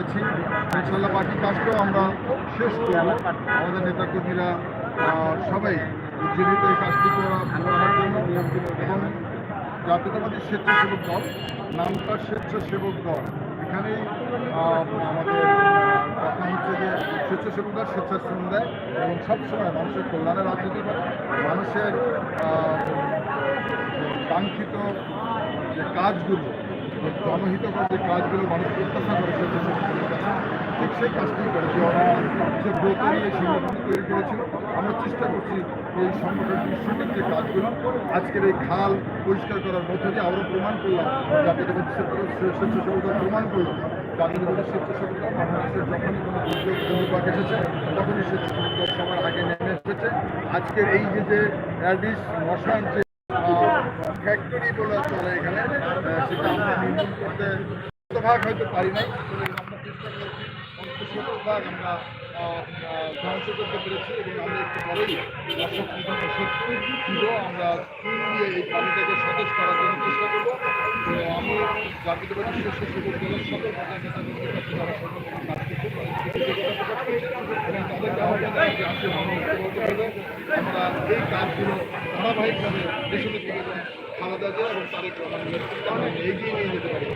করেছি। ইনশাল্লাহ বাকি কাজটাও আমরা শেষ করব। আমাদের নেতাকর্মীরা সবাই জীবিত এই কাজটি করা করার জন্য এবং জাতীয়তাবাদী স্বেচ্ছাসেবক দল নামটা স্বেচ্ছাসেবক দল। এখানেই আহ, আমাদের হচ্ছে যে স্বেচ্ছাসেবকরা স্বেচ্ছাশ্রম দেয় এবং সবসময় মানুষের কল্যাণে রাজনীতি করে। মানুষের কাঙ্ক্ষিত যে কাজগুলো জনহিতকর যে কাজগুলো মানুষ প্রত্যাশা করে ঠিক সেই কাজটি করে যে অনেক যে ব্রত নিয়ে সংগঠন তৈরি করেছিল, আমরা চেষ্টা করছি এই সংগঠনটির সঠিক যে কাজগুলো, আজকের এই খাল পরিষ্কার করার মধ্য দিয়ে আমরা প্রমাণ করলাম জাতীয়তাবাদী স্বেচ্ছাসেবকরা প্রমাণ করলাম করল জাতীয়তাবাদী স্বেচ্ছাসেবকরা বাংলাদেশের যখনই কোনো দুর্যোগ দুর্ভাগ এসেছে, তখনই স্বেচ্ছাসেবকরা সবার আগে নেমে এসেছে। আজকের এই যে যে অ্যাডিস মশার যে ফ্যাক্টরি বলে চলে এখানে সেটা আমরা নির্মূল করতে শতভাগ হয়তো পারি নাই তবে আমরা চেষ্টা করেছি অন্তত শতভাগ আমরা ধ্বংস করতে পেরেছি এবং আমরা একটু পরেই দর্শক সত্যি ছিল আমরা ফুল দিয়ে এই পানিটাকে সতেজ করার জন্য চেষ্টা করব। আমি জাতীয়তাবাদী শস্য সুযোগ দলের আমরা এই কাজগুলো ধারাবাহিকভাবে দেশের খালেদা জিয়া এবং তারেক এগিয়ে নিয়ে যেতে পারি।